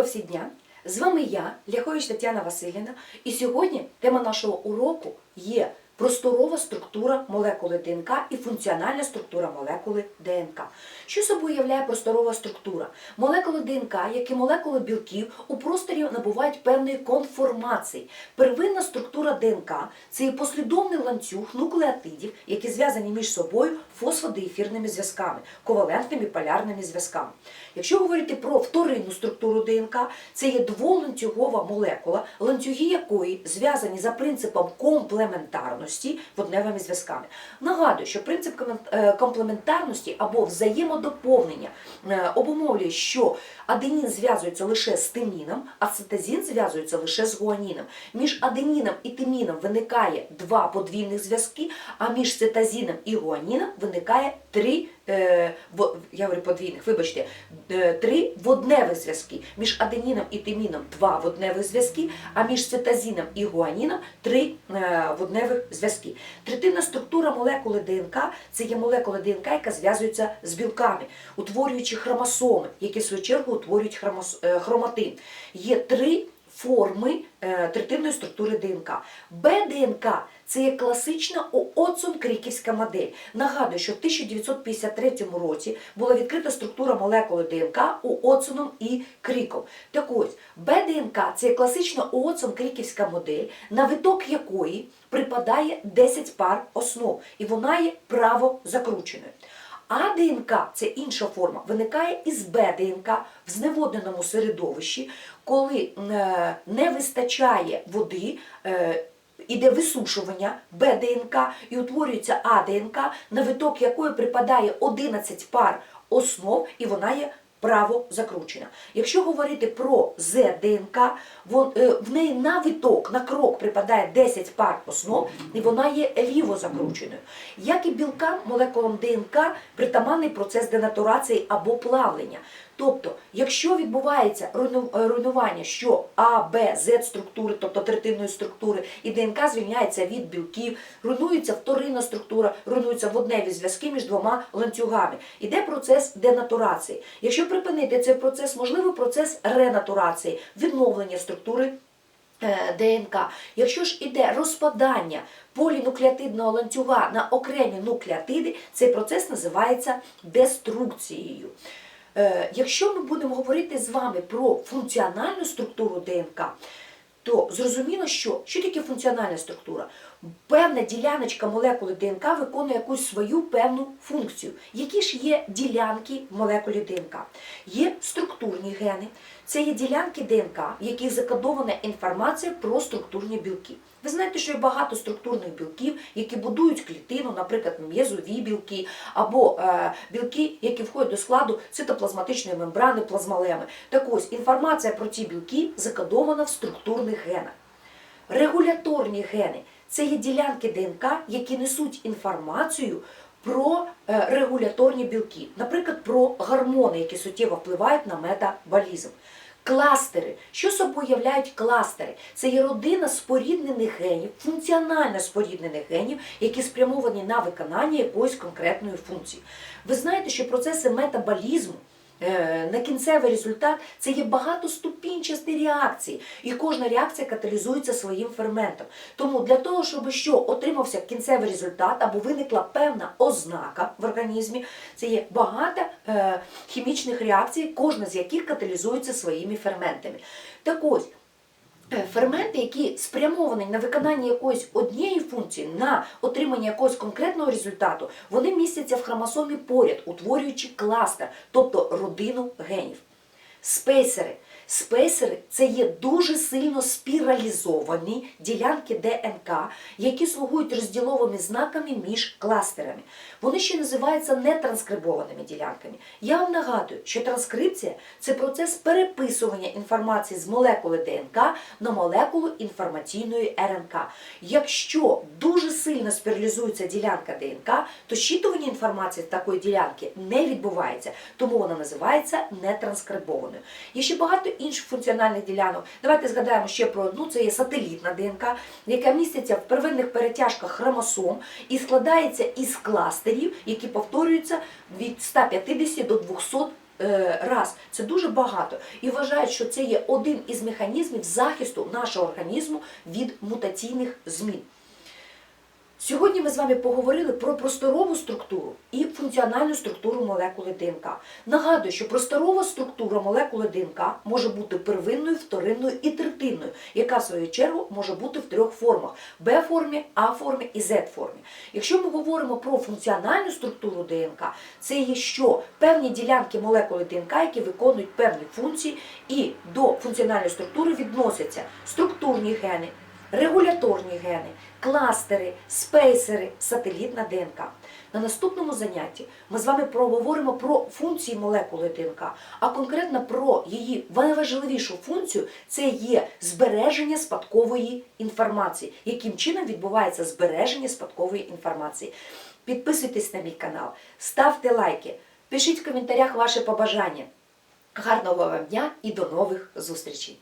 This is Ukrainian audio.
Доброго всі дня! З вами я, Ляхович Тетяна Васильівна, і сьогодні тема нашого уроку є просторова структура молекули ДНК і функціональна структура молекули ДНК. Що собою являє просторова структура? Молекули ДНК, як і молекули білків, у просторі набувають певної конформації. Первинна структура ДНК це є послідовний ланцюг нуклеотидів, які зв'язані між собою фосфодиефірними зв'язками, ковалентними полярними зв'язками. Якщо говорити про вторинну структуру ДНК, це є дволанцюгова молекула, ланцюги якої зв'язані за принципом комплементарності водневими зв'язками. Нагадую, що принцип е, комплементарності або взаємодоповнення е, обумовлює, що аденін зв'язується лише з тиміном, а цитозін зв'язується лише з гуаніном. Між аденіном і тиміном виникає два подвійних зв'язки, а між цитозіном і гуаніном виникає три, е, я говорю подвійних, вибачте, е, три водневих зв'язки. Між аденіном і тиміном два водневих зв'язки, а між цитозіном і гуаніном три е, водневих зв'язки. Третинна структура молекули ДНК це є молекула ДНК, яка зв'язується з білками, утворюючи хромосоми, які в свою чергу утворюють хроматин. Є три форми е, третинної структури ДНК. БДНК це є класична Оотсон кріківська модель. Нагадую, що в 1953 році була відкрита структура молекули ДНК Оотсоном і Кріком. Так ось, БДНК це є класична Оотсон кріківська модель, на виток якої припадає 10 пар основ, і вона є правозакрученою. А ДНК це інша форма, виникає із БДНК в зневодненому середовищі, коли е, не вистачає води. е, Іде висушування БДНК і утворюється АДНК, на виток якої припадає 11 пар основ, і вона є право закручена. Якщо говорити про ЗДНК, е, в неї на виток, на крок припадає 10 пар основ, і вона є ліво закрученою. Як і білкам, молекулам ДНК притаманний процес денатурації або плавлення. Тобто, якщо відбувається е, руйнування, що А, Б, З структури, тобто третинної структури, і ДНК звільняється від білків, руйнується вторинна структура, руйнуються водневі зв'язки між двома ланцюгами. Іде процес денатурації. Якщо припинити цей процес, можливий процес ренатурації, відновлення структури е, ДНК. Якщо ж іде розпадання полінуклеотидного ланцюга на окремі нуклеотиди, цей процес називається деструкцією. Е, Якщо ми будемо говорити з вами про функціональну структуру ДНК, то зрозуміло, що що таке функціональна структура? Певна діляночка молекули ДНК виконує якусь свою певну функцію. Які ж є ділянки молекулі ДНК? Є структурні гени, це є ділянки ДНК, в яких закодована інформація про структурні білки. Ви знаєте, що є багато структурних білків, які будують клітину, наприклад, м'язові білки, або е, білки, які входять до складу цитоплазматичної мембрани, плазмалеми. Так ось інформація про ці білки закодована в структурних генах. Регуляторні гени це є ділянки ДНК, які несуть інформацію про е, регуляторні білки, наприклад, про гормони, які суттєво впливають на метаболізм. Кластери. Що собою являють кластери? Це є родина споріднених генів, функціонально споріднених генів, які спрямовані на виконання якоїсь конкретної функції. Ви знаєте, що процеси метаболізму на кінцевий результат це є багатоступінчасті реакції, і кожна реакція каталізується своїм ферментом. Тому для того, щоб що отримався кінцевий результат або виникла певна ознака в організмі, це є багато е, хімічних реакцій, кожна з яких каталізується своїми ферментами. Так ось. Е, Ферменти, які спрямовані на виконання якоїсь однієї функції, на отримання якогось конкретного результату, вони містяться в хромосомі поряд, утворюючи кластер, тобто родину генів. Спейсери. Спейсери це є дуже сильно спіралізовані ділянки ДНК, які слугують розділовими знаками між кластерами. Вони ще називаються нетранскрибованими ділянками. Я вам нагадую, що транскрипція це процес переписування інформації з молекули ДНК на молекулу інформаційної РНК. Якщо дуже сильно спіралізується ділянка ДНК, то щитування інформації з такої ділянки не відбувається, тому вона називається нетранскрибованою. Є ще багато інших функціональних ділянок. Давайте згадаємо ще про одну: це є сателітна ДНК, яка міститься в первинних перетяжках хромосом і складається із кластерів, які повторюються від 150 до 200 е, раз це дуже багато і вважають, що це є один із механізмів захисту нашого організму від мутаційних змін. Сьогодні ми з вами поговорили про просторову структуру і функціональну структуру молекули ДНК. Нагадую, що просторова структура молекули ДНК може бути первинною, вторинною і третинною, яка в свою чергу може бути в трьох формах: Б-формі, А-формі і З-формі. Якщо ми говоримо про функціональну структуру ДНК, це є що певні ділянки молекули ДНК, які виконують певні функції, і до функціональної структури відносяться структурні гени, регуляторні гени, кластери, спейсери, сателітна ДНК. На наступному занятті ми з вами проговоримо про функції молекули ДНК, а конкретно про її найважливішу функцію це є збереження спадкової інформації. Яким чином відбувається збереження спадкової інформації? Підписуйтесь на мій канал, ставте лайки, пишіть в коментарях ваші побажання. Гарного вам дня і до нових зустрічей!